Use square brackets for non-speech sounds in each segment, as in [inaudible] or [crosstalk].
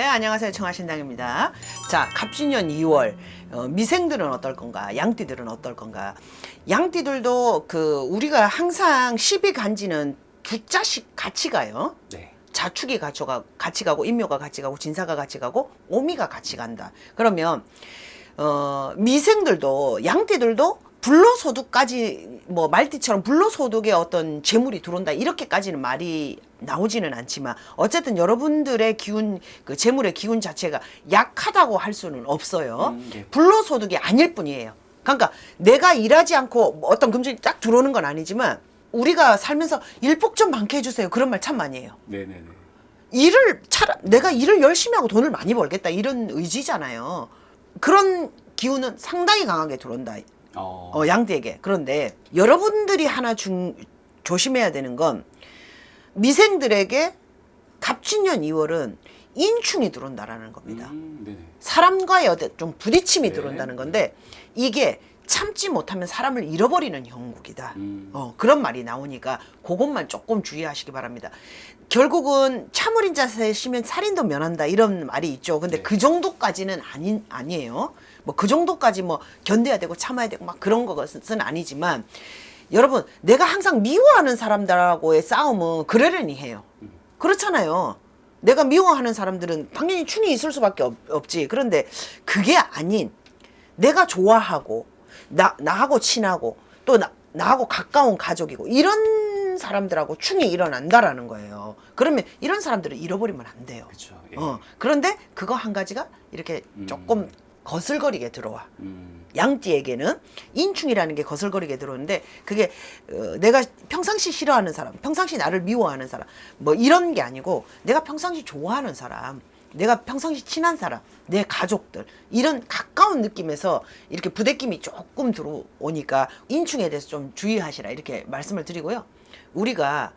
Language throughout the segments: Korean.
안녕하세요. 청하신당입니다. 자, 갑진년 2월 어, 미생들은 어떨 건가? 양띠들은 어떨 건가? 양띠들도 그 우리가 항상 10이 간지는 두 자씩 같이 가요. 네. 자축이 같이, 가, 같이 가고 인묘가 같이 가고 진사가 같이 가고 오미가 같이 간다. 그러면 어, 미생들도 양띠들도 불로소득까지 뭐 말띠처럼 불로소득의 어떤 재물이 들어온다 이렇게까지는 말이 나오지는 않지만 어쨌든 여러분들의 기운 그 재물의 기운 자체가 약하다고 할 수는 없어요. 음, 네. 불로소득이 아닐 뿐이에요. 그러니까 내가 일하지 않고 뭐 어떤 금전이 딱 들어오는 건 아니지만 우리가 살면서 일복 좀 많게 해주세요. 그런 말 참 많이 해요. 네네네. 일을 차라 내가 일을 열심히 하고 돈을 많이 벌겠다 이런 의지잖아요. 그런 기운은 상당히 강하게 들어온다. 어. 어, 양띠에게. 그런데 여러분들이 하나 중, 조심해야 되는 건 미생들에게 갑진년 2월은 인충이 들어온다라는 겁니다. 음. 사람과의 어떤 좀 부딪힘이 네. 들어온다는 건데 이게 참지 못하면 사람을 잃어버리는 형국이다. 음. 어, 그런 말이 나오니까 그것만 조금 주의하시기 바랍니다. 결국은 참을인 자세에 쉬면 살인도 면한다 이런 말이 있죠. 근데 네. 그 정도까지는 아니, 아니에요. 뭐 그 정도까지 뭐 견뎌야 되고 참아야 되고 막 그런 것은 아니지만 여러분 내가 항상 미워하는 사람들하고의 싸움은 그러려니 해요. 그렇잖아요. 내가 미워하는 사람들은 당연히 춘이 있을 수밖에 없, 없지. 그런데 그게 아닌 내가 좋아하고 나 나하고 친하고 또 나, 나하고 가까운 가족이고 이런 사람들하고 충이 일어난다라는 거예요. 그러면 이런 사람들을 잃어버리면 안 돼요. 그렇죠. 예. 어, 그런데 그거 한 가지가 이렇게 음. 조금 거슬거리게 들어와. 음. 양띠에게는 인충이라는 게 거슬거리게 들어오는데 그게 어, 내가 평상시 싫어하는 사람, 평상시 나를 미워하는 사람, 뭐 이런 게 아니고 내가 평상시 좋아하는 사람, 내가 평상시 친한 사람, 내 가족들 이런 가까운 느낌에서 이렇게 부대낌이 조금 들어오니까 인충에 대해서 좀 주의하시라 이렇게 말씀을 드리고요. 우리가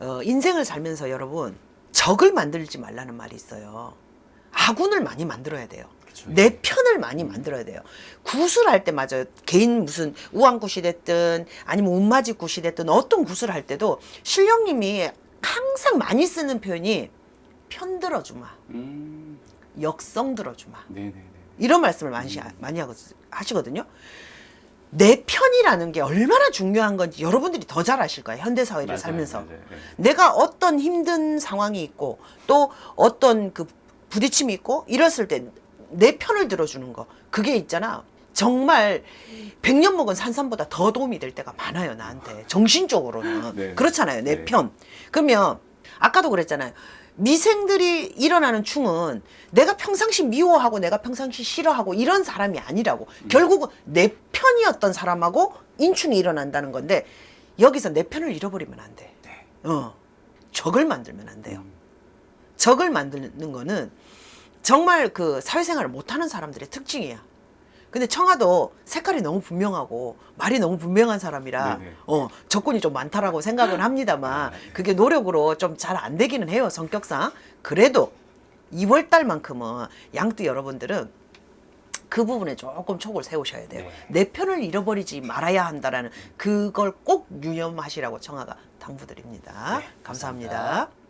어, 인생을 살면서 여러분 적을 만들지 말라는 말이 있어요. 아군을 많이 만들어야 돼요. 그쵸, 내 예. 편을 많이 만들어야 돼요. 굿을 할때 맞아요. 개인 무슨 우왕굿이 됐든 아니면 운마지 굿이 됐든 어떤 굿을 할 때도 신령님이 항상 많이 쓰는 표현이 편 들어 주마, 음. 역성 들어 주마 네네네. 이런 말씀을 많이 하- 많이 하거- 하시거든요. 내 편이라는 게 얼마나 중요한 건지 여러분들이 더 잘 아실 거예요. 현대 사회를 맞아요, 살면서 맞아요. 예. 내가 어떤 힘든 상황이 있고 또 어떤 그 부딪힘이 있고 이랬을 때 내 편을 들어주는 거 그게 있잖아 정말 백년 먹은 산삼보다 더 도움이 될 때가 많아요 나한테 정신적으로는 네. 그렇잖아요 내 네. 편 그러면 아까도 그랬잖아요 미생들이 일어나는 충은 내가 평상시 미워하고 내가 평상시 싫어하고 이런 사람이 아니라고 음. 결국은 내 편이었던 사람하고 인충이 일어난다는 건데 여기서 내 편을 잃어버리면 안 돼. 네. 어, 적을 만들면 안 돼요. 음. 적을 만드는 거는 정말 그 사회생활을 못하는 사람들의 특징이야. 근데 청아도 색깔이 너무 분명하고 말이 너무 분명한 사람이라 네네. 어 적군이 좀 많다라고 생각은 합니다만 [laughs] 그게 노력으로 좀 잘 안 되기는 해요 성격상 그래도 2월 달만큼은 양띠 여러분들은 그 부분에 조금 촉을 세우셔야 돼요. 네. 내 편을 잃어버리지 말아야 한다라는 그걸 꼭 유념하시라고 청아가 당부드립니다. 네, 감사합니다. 감사합니다.